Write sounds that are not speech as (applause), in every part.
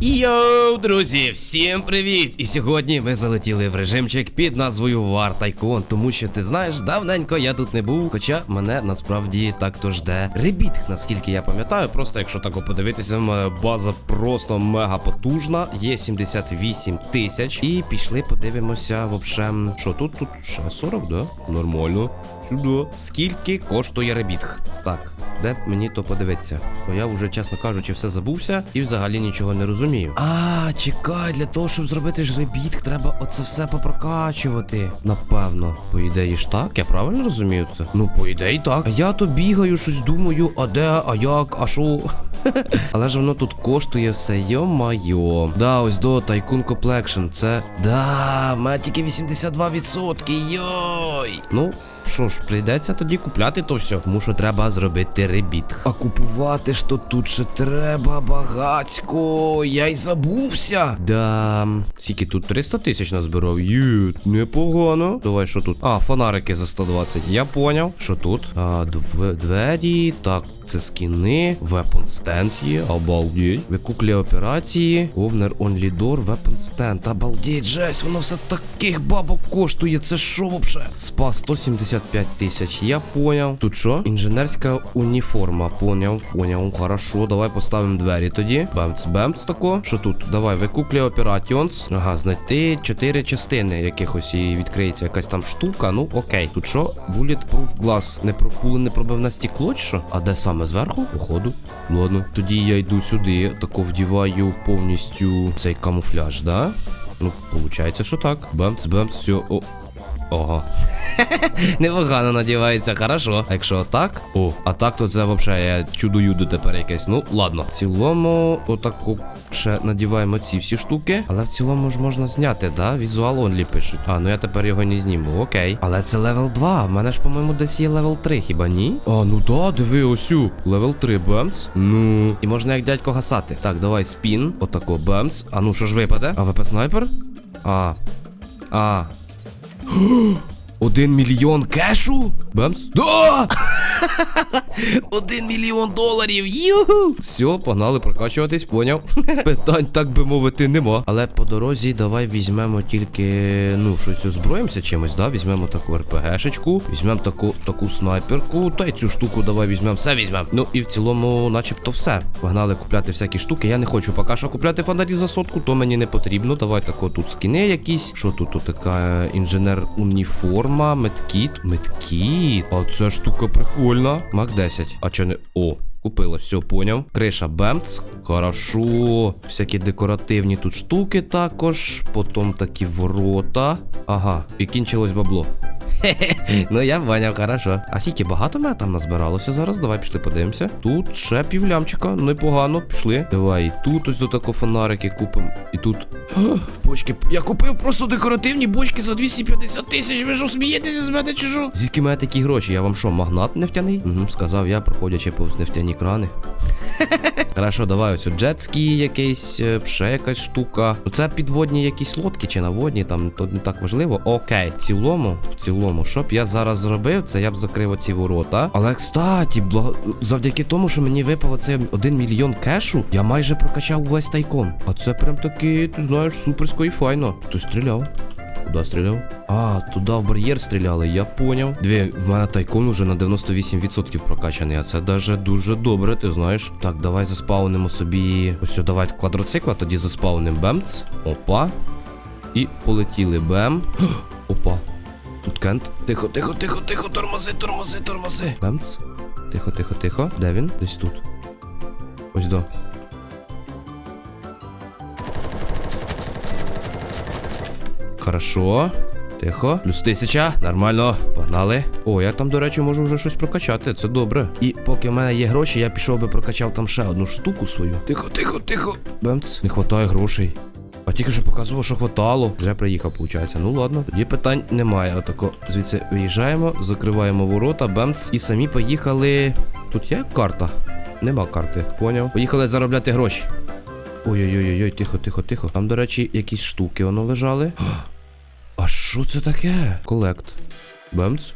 Йоу, друзі, всім привіт! І сьогодні ми залетіли в режимчик під назвою War Tycoon, тому що ти знаєш, давненько я тут не був, хоча мене насправді так то жде ребіт, наскільки я пам'ятаю. Просто якщо так подивитися, база просто мега потужна. Є 78 тисяч. І пішли, подивимося, в общем, що тут тут ще 40, да? Нормально. Сюди. Скільки коштує ребітг? Так. Де б мені то подивитися? Бо я вже, чесно кажучи, все забувся і взагалі нічого не розумію. А, чекай, для того, щоб зробити жребіт, треба оце все попрокачувати. Напевно. По ідеї ж так, я правильно розумію це? Ну, по ідеї так. А я то бігаю, щось думаю, а де, а як, а що? (laughs) Але ж воно тут коштує все, йо-майо. Да, ось до Tycoon Complexion. Це. Да, мене тільки 82%. Йой. Ну, що ж, прийдеться тоді купляти то все, тому що треба зробити ребіт. А купувати ж то тут ще треба багацько. Я й забувся. Да. Скільки тут 300 тисяч назбирав. Є, непогано. Давай, що тут? А, фонарики за 120. Я поняв. Що тут? А, дв- двері. Так, це скіни. Weapon stand є. Обалдеть. Викуклі операції. Овнер only door. Weapon stand. Обалдеть, жесть, воно все таких бабок коштує. Це що вообще? Спа 175 тисяч. Я поняв. Тут що? Інженерська уніформа. Поняв, поняв. Хорошо, давай поставимо двері тоді. Бемц, бемц тако. Що тут? Давай, викуклі операціонс. Ага, знайти 4 частини якихось і відкриється якась там штука. Ну, окей. Тут що? Bulletproof glass. Не пропули, не пробивне стекло чи що? А де саме зверху? Походу. Ладно. Тоді я йду сюди, тако вдіваю повністю цей камуфляж, да? Ну, виходить, що так. Бемц, бемц, все. О. Ого. (laughs) Непогано надівається, хорошо. А якщо так? О, а так то це взагалі я чудо-юдо тепер якесь. Ну, ладно. В цілому, отаку ще надіваємо ці всі штуки. Але в цілому ж можна зняти, да? Візуал онлі пишуть. А, ну я тепер його не зніму, окей. Але це левел 2. В мене ж, по-моєму, десь є левел 3, хіба ні? А, ну да, диви, осю. Левел 3, бемц. Ну. І можна як дядько гасати. Так, давай спін. Отако, бемц. А ну що ж випаде? А ВП снайпер? А. А. (gasps) Один мільйон кешу? Бемс? Да! (laughs) Один мільйон доларів. Юху! Все, погнали прокачуватись, поняв. (laughs) Питань, так би мовити, нема. Але по дорозі давай візьмемо тільки, ну, щось озброїмося чимось, да? Візьмемо таку РПГшечку, візьмемо таку таку снайперку, та й цю штуку давай візьмемо, все візьмемо. Ну і в цілому, начебто, все. Погнали купляти всякі штуки. Я не хочу поки що купляти фонарі за сотку, то мені не потрібно. Давай тако тут скини якісь. Що тут? Тут така інженер уніформа, медкіт. Медкіт. А ця штука прикольна. Мак 10. А чо не. О. Купила, все, поняв. Криша Бемц. Хорошо. Всякі декоративні тут штуки також. Потім такі ворота. Ага, і кінчилось бабло. (laughs) Ну я поняв, хорошо. А скільки багато мене там назбиралося зараз? Давай пішли подивимося. Тут ще півлямчика, непогано, пішли. Давай, і тут ось до такого фонарики купимо. І тут. (gasps) Бочки. Я купив просто декоративні бочки за 250 тисяч. Ви що смієтеся з мене що? Звідки мене такі гроші? Я вам що, магнат нефтяний? Угу, сказав я, проходячи повз нефтяні крани. (laughs) Хорошо, давай ось джетський якийсь, е, ще якась штука. Ну це підводні якісь лодки чи наводні, там то не так важливо. Окей, в цілому, в цілому, що б я зараз зробив, це я б закрив оці ворота. Але кстати, бла... завдяки тому, що мені випав оцей 1 мільйон кешу, я майже прокачав увесь тайкон. А це прям таки, ти знаєш, суперсько і файно. Хтось стріляв. Куди стріляв? А, туди в бар'єр стріляли, я поняв. Дві, в мене тайкон уже на 98% прокачаний, а це даже дуже добре, ти знаєш. Так, давай заспаунимо собі. Ось, давай квадроцикла, тоді заспаунимо бемц. Опа. І полетіли бем. (gasps) Опа. Тут кент. Тихо, тихо, тихо, тихо, тормози, тормози, тормози. Бемц. Тихо, тихо, тихо. Де він? Десь тут. Ось до. Хорошо. Тихо. Плюс тисяча. Нормально. Погнали. О, я там, до речі, можу вже щось прокачати. Це добре. І поки в мене є гроші, я пішов би прокачав там ще одну штуку свою. Тихо, тихо, тихо. Бемц. Не хватає грошей. А тільки що показував, що хватало. Вже приїхав, виходить. Ну ладно, тоді питань немає. Отако звідси виїжджаємо, закриваємо ворота, бемц. І самі поїхали. Тут є карта? Нема карти, поняв. Поїхали заробляти гроші. Ой-ой-ой, тихо, тихо, тихо. Там, до речі, якісь штуки воно лежали. (gasps) А що це таке? Колект. Бемц.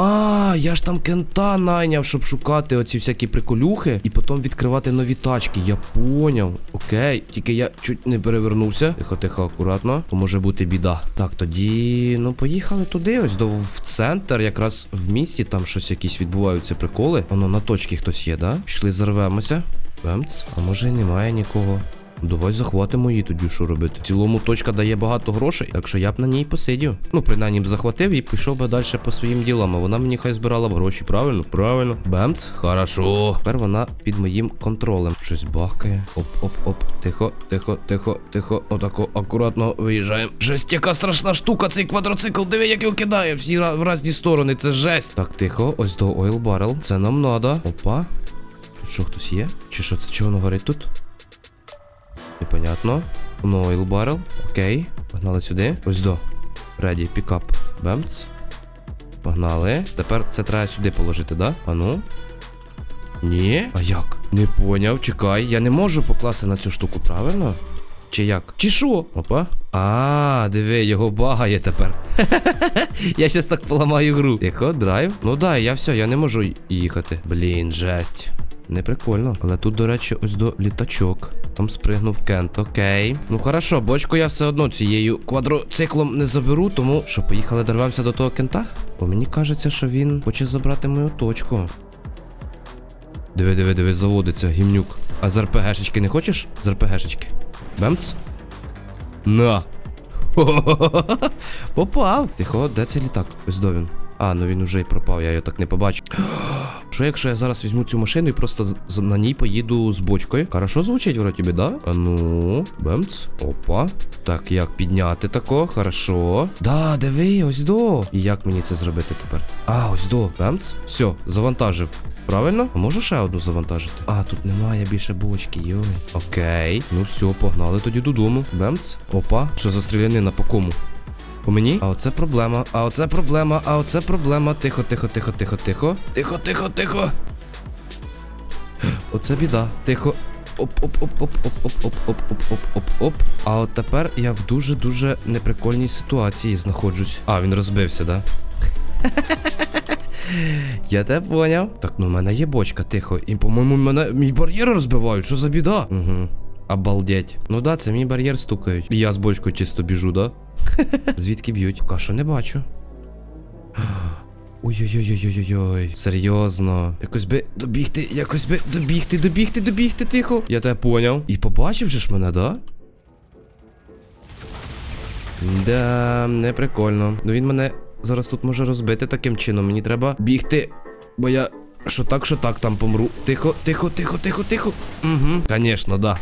А, я ж там кента найняв, щоб шукати оці всякі приколюхи і потім відкривати нові тачки. Я поняв. Окей, тільки я чуть не перевернувся. Тихо, тихо, акуратно. То може бути біда. Так, тоді, ну, поїхали туди, ось до в центр, якраз в місті, там щось якісь відбуваються приколи. Воно на точці хтось є, да? Пішли, зарвемося. Бемц, а може і немає нікого. Давай захватимо її тоді, що робити. В цілому точка дає багато грошей, так що я б на ній посидів. Ну, принаймні б захватив і пішов би далі по своїм ділам. А вона мені хай збирала б гроші, правильно? Правильно. Бемц, хорошо. Тепер вона під моїм контролем. Щось бахкає. Оп-оп-оп. Тихо, тихо, тихо, тихо. Отако, акуратно виїжджаємо. Жесть, яка страшна штука, цей квадроцикл. Диви, як його кидає всі в різні сторони. Це жесть. Так, тихо, ось до Oil Barrel. Це нам надо. Опа. Тут що хтось є? Чи що це? Чого воно горить тут? Непонятно. Ну, oil barrel. Окей. Погнали сюди. Ось до. Ready, пікап. Бемц. Погнали. Тепер це треба сюди положити, да? А ну. Ні. А як? Не поняв. Чекай. Я не можу покласти на цю штуку, правильно? Чи як? Чи що? Опа. А, диви, його багає тепер. (laughs) я щас так поламаю гру. Тихо, драйв. Ну да, я все, я не можу їхати. Блін, жесть. Не прикольно. Але тут, до речі, ось до літачок. Там спригнув Кент, окей. Ну хорошо, бочку я все одно цією квадроциклом не заберу, тому що поїхали дорвемося до того кента. Бо мені кажеться, що він хоче забрати мою точку. Диви, диви, диви, заводиться, гімнюк. А з РПГшечки не хочеш? З РПГшечки. Бемц? На. Попав. Тихо, де цей літак? Ось до він. А, ну він уже й пропав, я його так не побачив. Що якщо я зараз візьму цю машину і просто на ній поїду з бочкою? Хорошо звучить вроді би, да? А ну, бемц. Опа. Так, як підняти тако? Хорошо. Да, диви, ось до. І як мені це зробити тепер? А, ось до. Бемц. Все, завантажив. Правильно? А можу ще одну завантажити? А, тут немає більше бочки, йой. Окей. Ну все, погнали тоді додому. Бемц. Опа. Що за стрілянина по кому? По мені? А оце проблема, а оце проблема, а оце проблема. Тихо, тихо, тихо, тихо, тихо. Тихо, тихо, тихо. Оце біда. Тихо. Оп, оп, оп, оп, оп, оп, оп, оп, оп, оп, оп, оп. А от тепер я в дуже-дуже неприкольній ситуації знаходжусь. А, він розбився, да? Я те поняв. Так, ну в мене є бочка, тихо. І, по-моєму, мене мій бар'єр розбивають. Що за біда? Угу. Обалдеть. Ну да, це мій бар'єр стукають. І я з бочкою чисто біжу, да? (laughs) Звідки б'ють? Що не бачу. (gasps) Ой-ой-ой-ой-ой-ой. Серйозно. Якось би добігти, якось би добігти, добігти, добігти, тихо. Я тебе поняв. І побачив же ж мене, да? Да, не прикольно. Ну він мене зараз тут може розбити таким чином. Мені треба бігти, бо я. Що так, що так там помру. Тихо, тихо, тихо, тихо, тихо. Угу. Конечно, да.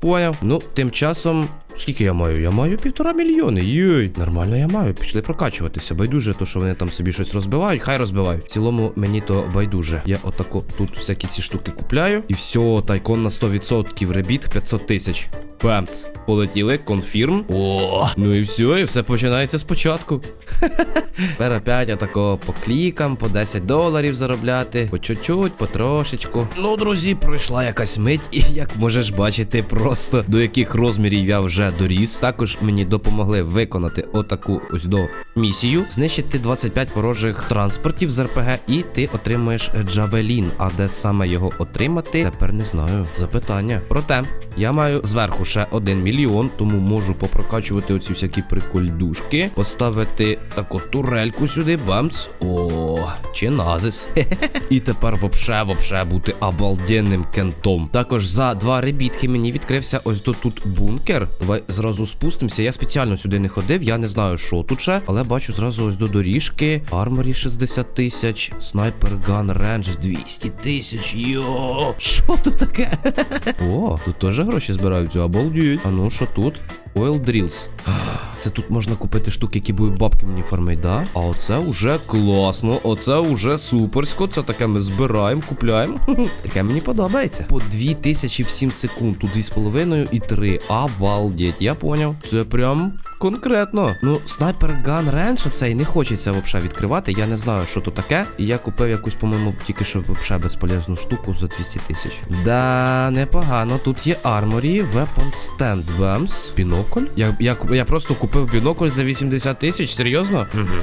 Поняв. Ну, тим часом. Скільки я маю? Я маю півтора мільйони. Йой. Нормально я маю. Пішли прокачуватися. Байдуже, то що вони там собі щось розбивають, хай розбивають. В цілому мені то байдуже. Я отако тут всякі ці штуки купляю. І все, тайкон на 100%, ребіт 500 тисяч. Пемц. Полетіли, конфірм. О, ну і все, і все починається спочатку. (laughs) Тепер опять отако по клікам, по 10 доларів заробляти, по чуть-чуть, потрошечку. Ну, друзі, пройшла якась мить, і як можеш бачити, просто до яких розмірів я вже доріс. Також мені допомогли виконати отаку ось до місію, знищити 25 ворожих транспортів з РПГ, і ти отримуєш Джавелін. А де саме його отримати? Тепер не знаю. Запитання. Проте я маю зверху ще 1 мільйон, тому можу попрокачувати оці всякі прикольдушки, поставити таку турельку сюди, бамц. О, чи назис. (laughs) І тепер вообще, вообще бути обалденним кентом. Також за два ребітки мені відкрився ось до тут бункер. Давай зразу спустимося. Я спеціально сюди не ходив, я не знаю, що тут ще, але бачу зразу ось до доріжки. Арморі 60 тисяч, снайпер ган рендж 200 тисяч. Йо, що тут таке? (laughs) О, тут теж гроші збираються, обалдіть. А ну що тут? Oil Drills. (gasps) Це тут можна купити штуки, які будуть бабки мені фармить, да? А оце уже класно, оце уже суперсько. Це таке ми збираємо, купляємо. (laughs) Таке мені подобається. По 2000 в 7 секунд, тут 2,5 і 3. Обалдеть, я поняв. Це прям конкретно. Ну, снайпер ган Ренша цей не хочеться взагалі відкривати. Я не знаю, що то таке. І я купив якусь, по-моєму, тільки що взагалі безполезну штуку за 200 тисяч. Да, непогано. Тут є арморі, weapon stand, Bams. бінокль. Я, я, я просто купив бінокль за 80 тисяч, серйозно? Угу.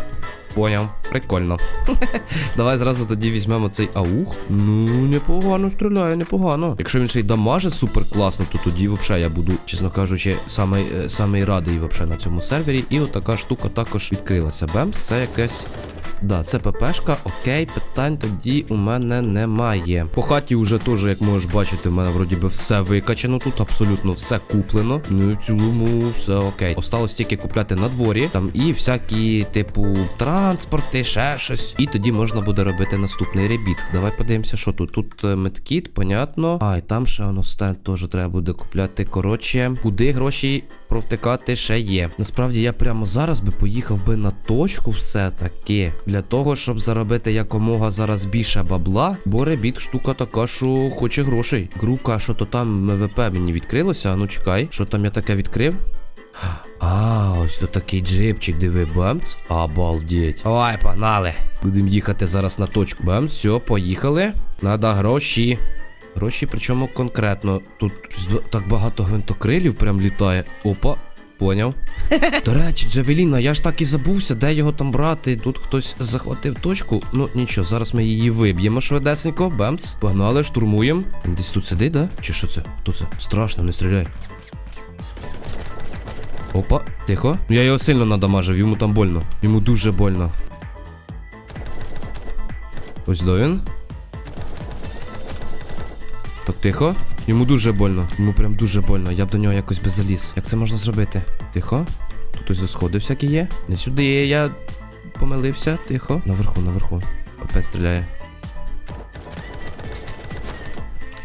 Поняв, прикольно. (laughs) Давай зразу тоді візьмемо цей аух. Ну, непогано стріляє, непогано. Якщо він ще й дамаже супер класно, то тоді взагалі я буду, чесно кажучи, самий, е, самий радий вообще на цьому сервері. І отака штука також відкрилася. Бемс, це якесь. Да, це ППшка, окей, питань тоді у мене немає. По хаті вже теж, як можеш бачити, в мене вроді би все викачано тут, абсолютно все куплено. Ну і цілому все окей. Осталось тільки купляти на дворі, там і всякі, типу, транспорти, ще щось. І тоді можна буде робити наступний ребіт. Давай подивимося, що тут. Тут е, медкіт, понятно. А, і там ще воно стенд теж треба буде купляти. Коротше, куди гроші провтикати ще є. Насправді я прямо зараз би поїхав би на точку все-таки для того, щоб заробити якомога зараз більше бабла, бо ребіт штука така, що хоче грошей. Грука, що то там МВП мені відкрилося. А ну чекай, що там я таке відкрив? А, ось то такий джипчик, диви, бамц. Обалдеть. Давай, погнали. Будемо їхати зараз на точку. Бамц, все, поїхали. Надо гроші. Гроші, причому конкретно. Тут так багато гвинтокрилів прям літає. Опа. Поняв. До речі, Джавеліна, я ж так і забувся, де його там брати. Тут хтось захватив точку. Ну нічого, зараз ми її виб'ємо швидесенько. Бемц. Погнали, штурмуємо. Десь тут сидить, да? Чи що це? Хто це? Страшно, не стріляй. Опа, тихо. Ну я його сильно надамажив, йому там больно. Йому дуже больно. Ось до він. Так, тихо. Йому дуже больно. Йому прям дуже больно. Я б до нього якось би заліз. Як це можна зробити? Тихо. Тут ось сходи всякі є. Не сюди, я помилився. Тихо. Наверху, наверху. Опять стріляє.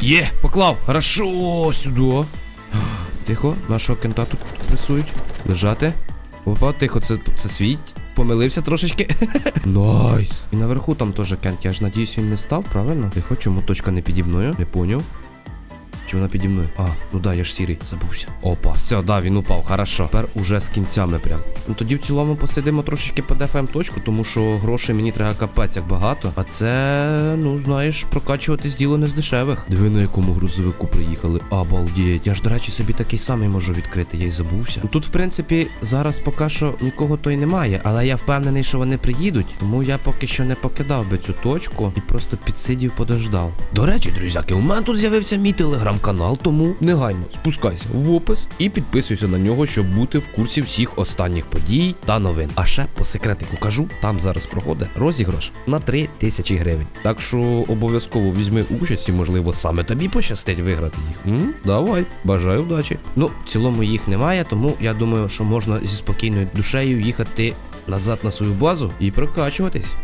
Є, поклав. Хорошо, сюди. Тихо, нашого кента тут пресують. Лежати. Опа, тихо, це, це свій. Помилився трошечки. (laughs) Найс. І наверху там теж кент. Я ж надіюсь, він не став, правильно? Тихо, чому точка не піді мною? Не поняв. Чи вона піді мною? А, ну да, я ж сірий, забувся. Опа, все, да, він упав, хорошо. Тепер уже з кінцями прям. Ну тоді в цілому посидимо трошечки подефаємо точку, тому що грошей мені треба капець як багато. А це, ну знаєш, прокачуватись діло не з дешевих. Диви на якому грузовику приїхали. Обалдеть. Я ж, до речі, собі такий самий можу відкрити, я й забувся. Ну тут, в принципі, зараз поки що нікого то й немає, але я впевнений, що вони приїдуть, тому я поки що не покидав би цю точку і просто підсидів, подождав. До речі, друзяки, у мене тут з'явився мій телеграм-канал, тому негайно спускайся в опис і підписуйся на нього, щоб бути в курсі всіх останніх подій та новин. А ще по секретику кажу, там зараз проходить розіграш на 3 тисячі гривень. Так що обов'язково візьми участь і, можливо, саме тобі пощастить виграти їх. М? Давай, бажаю вдачі. Ну, в цілому їх немає, тому я думаю, що можна зі спокійною душею їхати назад на свою базу і прокачуватись.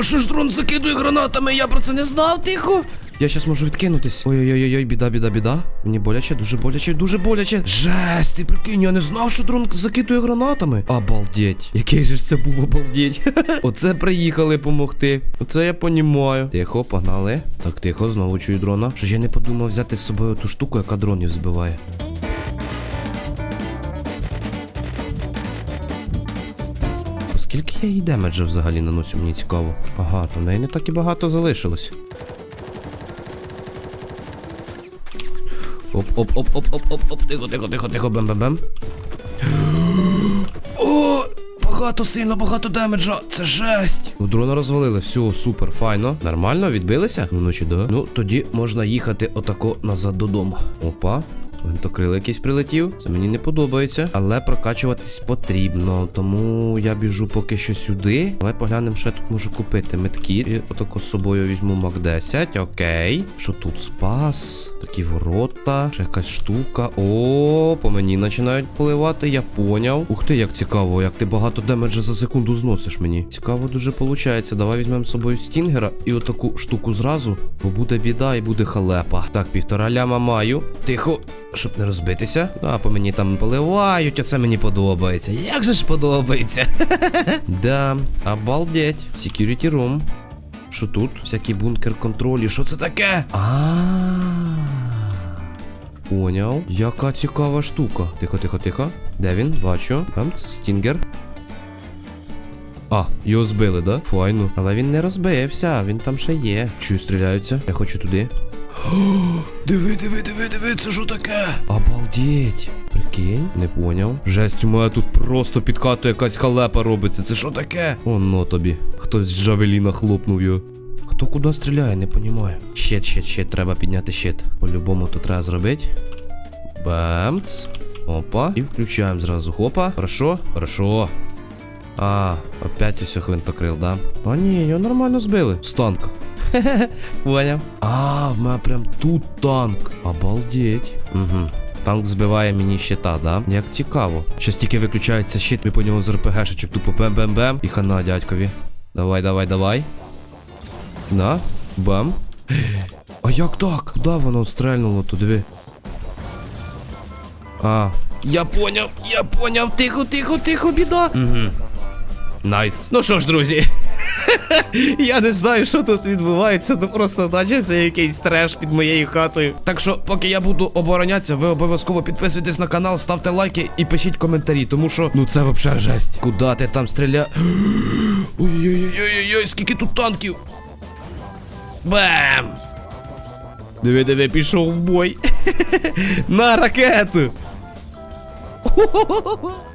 А що ж дрон закидує гранатами? Я про це не знав, тихо. Я щас можу відкинутись. Ой-ой-ой, біда, біда, біда. Мені боляче, дуже боляче, дуже боляче. Жесть, ти прикинь, я не знав, що дрон закидує гранатами. Обалдеть. Який же ж це був обалдеть. (laughs) Оце приїхали помогти. Оце я понімаю. Тихо, погнали. Так, тихо, знову чую дрона. Що ж я не подумав взяти з собою ту штуку, яка дронів збиває. Я їй демеджа взагалі наношу, мені цікаво. Ага, то в неї не так і багато залишилось. Оп, оп, оп, оп, оп, оп, оп, тихо, тихо, тихо, тихо, бем-бем-бем. (gasps) О, багато сильно, багато демеджа. Це жесть. У дрона розвалили, все, супер, файно. Нормально, відбилися? Ну, ну чи да? Ну, тоді можна їхати отако назад додому. Опа. Гвинтокрил якийсь прилетів. Це мені не подобається. Але прокачуватись потрібно. Тому я біжу поки що сюди. Давай поглянемо, що я тут можу купити. Меткіт. І отако з собою візьму Мак 10. Окей. Що тут? Спас. Такі ворота. Ще якась штука. О, по мені починають поливати, я поняв. Ух ти, як цікаво, як ти багато демеджа за секунду зносиш мені. Цікаво дуже виходить. Давай візьмемо з собою стінгера і отаку штуку зразу. Бо буде біда і буде халепа. Так, півтора ляма маю. Тихо. Щоб не розбитися. А по мені там поливають, а це мені подобається. Як же ж подобається? (laughs) да, обалдеть. Security room. Що тут? Всякий бункер контролі. Що це таке? А. Поняв. Яка цікава штука. Тихо, тихо, тихо. Де він? Бачу. Бамц, стінгер. А, його збили, да? Файно. Але він не розбився, він там ще є. Чую, стріляються. Я хочу туди. Диви, диви, диви, диви, це що таке? Обалдеть. Прикинь, не поняв. Жесть, у мене тут просто під хатою якась халепа робиться. Це що таке? Оно тобі. Хтось з Жавеліна хлопнув його. Хто куди стріляє, не понімаю. Щит, щит, щит, треба підняти щит. По-любому то треба зробити. Бемц. Опа. І включаємо зразу. Хопа. Хорошо, хорошо. А, опять ось хвинтокрил, да? А ні, його нормально збили. З танка. Хе-хе, (laughs) поняв. А, в мене прям тут танк. Обалдеть. Угу. Танк збиває мені щита, да? Як цікаво. Щас тільки виключається щит, ми по ньому з РПГшечок тупо бем-бем-бем. І хана дядькові. Давай, давай, давай. На, бам. (gasps) А як так? Куди воно стрельнуло туди? диви? А, я поняв, я поняв. Тихо, тихо, тихо, біда. Угу. Найс. Ну що ж, друзі. (laughs) Я не знаю, що тут відбувається, то просто начався якийсь треш під моєю хатою. Так що, поки я буду оборонятися, ви обов'язково підписуйтесь на канал, ставте лайки і пишіть коментарі, тому що ну це взагалі жесть. Куда ти там стріля? (gasps) Ой-ой-ой, ой скільки тут танків. Бам! Диви, диви, пішов в бой. (laughs) На ракету. (laughs)